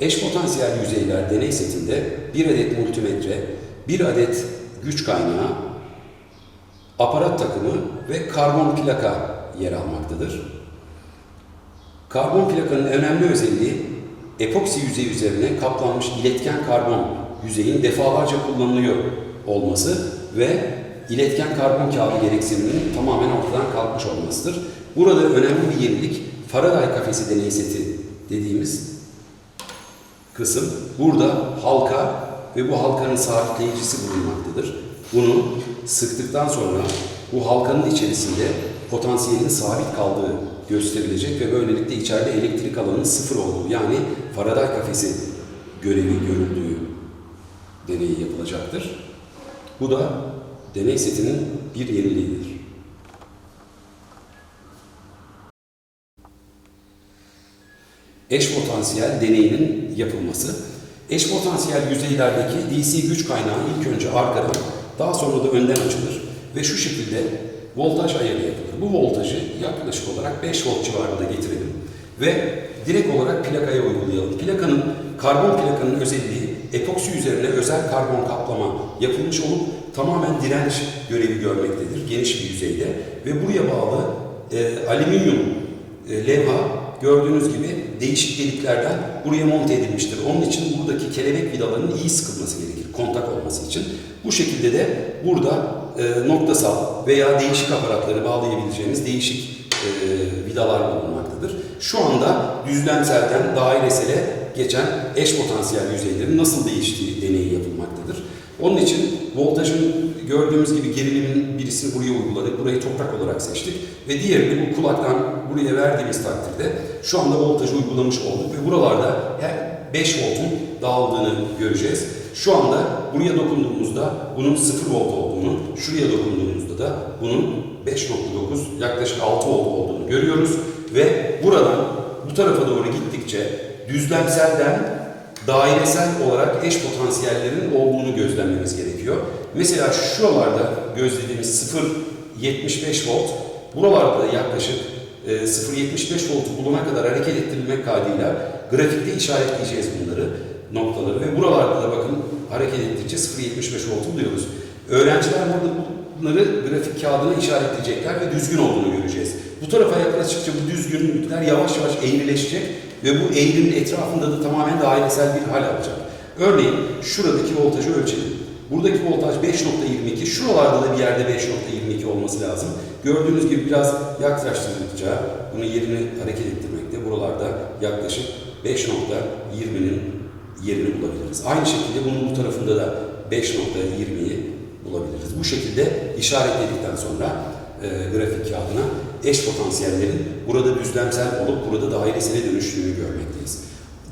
Eş potansiyel yüzeyler deney setinde bir adet multimetre, bir adet güç kaynağı, aparat takımı ve karbon plaka yer almaktadır. Karbon plakanın önemli özelliği epoksi yüzeyi üzerine kaplanmış iletken karbon yüzeyin defalarca kullanılıyor olması ve iletken karbon kağıdı gereksiniminin tamamen ortadan kalkmış olmasıdır. Burada önemli bir yenilik Faraday kafesi deney seti dediğimiz kısım. Burada halka ve bu halkanın sabitleyicisi bulunmaktadır. Bunu sıktıktan sonra bu halkanın içerisinde potansiyelin sabit kaldığı gösterilecek ve böylelikle içeride elektrik alanının sıfır olduğu yani Faraday kafesi görevi görüldüğü deneyi yapılacaktır. Bu da deney setinin bir yeniliğidir. Eş potansiyel deneyinin yapılması. Eş potansiyel yüzeylerdeki DC güç kaynağı ilk önce arkadan, daha sonra da önden açılır ve şu şekilde voltaj ayarı yapılır. Bu voltajı yaklaşık olarak 5 volt civarında getirelim ve direkt olarak plakaya uygulayalım. Plakanın, karbon plakanın özelliği epoksi üzerine özel karbon kaplama yapılmış olup tamamen direnç görevi görmektedir geniş bir yüzeyde ve buraya bağlı e, alüminyum e, levha gördüğünüz gibi değişik deliklerden buraya monte edilmiştir. Onun için buradaki kelebek vidalarının iyi sıkılması gerekir kontak olması için. Bu şekilde de burada e, noktasal veya değişik aparatları bağlayabileceğimiz değişik e, vidalar bulunmaktadır. Şu anda düzlemselden dairesele geçen eş potansiyel yüzeylerin nasıl değiştiği deneyi yapılmaktadır. Onun için voltajın gördüğümüz gibi gerilimin birisini buraya uyguladık. Burayı toprak olarak seçtik. Ve diğerini bu kulaktan buraya verdiğimiz takdirde şu anda voltajı uygulamış olduk. Ve buralarda her 5 voltun dağıldığını göreceğiz. Şu anda buraya dokunduğumuzda bunun 0 volt olduğunu, şuraya dokunduğumuzda da bunun 5.9 yaklaşık 6 volt olduğunu görüyoruz. Ve buradan bu tarafa doğru gittikçe düzlemselden dairesel olarak eş potansiyellerin olduğunu gözlemlememiz gerekiyor. Mesela şuralarda gözlediğimiz 0.75 volt, buralarda da yaklaşık e, 0.75 voltu bulana kadar hareket ettirilmek kaydıyla grafikte işaretleyeceğiz bunları, noktaları ve buralarda da bakın hareket ettikçe 0.75 voltu buluyoruz. Öğrenciler burada bunları grafik kağıdına işaretleyecekler ve düzgün olduğunu göreceğiz. Bu tarafa yaklaştıkça bu düzgünlükler yavaş yavaş eğrileşecek ve bu eğrimin etrafında da tamamen dairesel bir hal alacak. Örneğin şuradaki voltajı ölçelim. Buradaki voltaj 5.22, şuralarda da bir yerde 5.22 olması lazım. Gördüğünüz gibi biraz yaklaştırdıkça bunu yerini hareket ettirmekte. Buralarda yaklaşık 5.20'nin yerini bulabiliriz. Aynı şekilde bunun bu tarafında da 5.20'yi bulabiliriz. Bu şekilde işaretledikten sonra e, grafik kağıdına eş potansiyellerin burada düzlemsel olup burada dairesine dönüştüğünü görmekteyiz.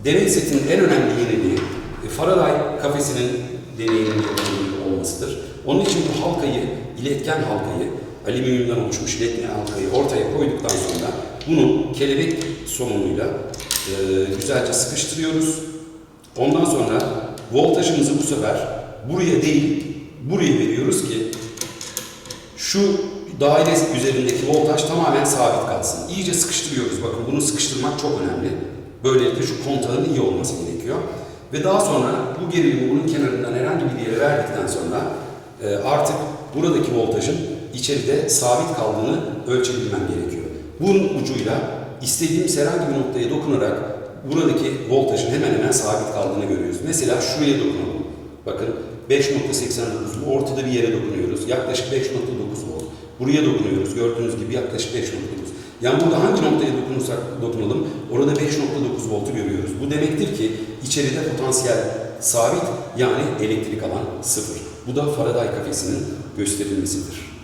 Deney setinin en önemli yeniliği e, Faraday kafesinin yapılmış olmasıdır. Onun için bu halkayı, iletken halkayı, alüminyumdan oluşmuş iletken halkayı ortaya koyduktan sonra bunu kelebek somunuyla e, güzelce sıkıştırıyoruz. Ondan sonra voltajımızı bu sefer buraya değil, buraya veriyoruz ki şu daire üzerindeki voltaj tamamen sabit kalsın. İyice sıkıştırıyoruz. Bakın bunu sıkıştırmak çok önemli. Böylelikle şu kontağın iyi olması gerekiyor. Ve daha sonra bu gerilimi bunun kenarından herhangi bir yere verdikten sonra e, artık buradaki voltajın içeride sabit kaldığını ölçebilmem gerekiyor. Bunun ucuyla istediğimiz herhangi bir noktaya dokunarak buradaki voltajın hemen hemen sabit kaldığını görüyoruz. Mesela şuraya dokunalım. Bakın 5.89 ortada bir yere dokunuyoruz. Yaklaşık 5.9 volt. Buraya dokunuyoruz. Gördüğünüz gibi yaklaşık 5.9. Yani burada hangi noktaya dokunursak dokunalım orada 5.9 voltu görüyoruz. Bu demektir ki içeride potansiyel sabit yani elektrik alan sıfır. Bu da Faraday kafesinin gösterilmesidir.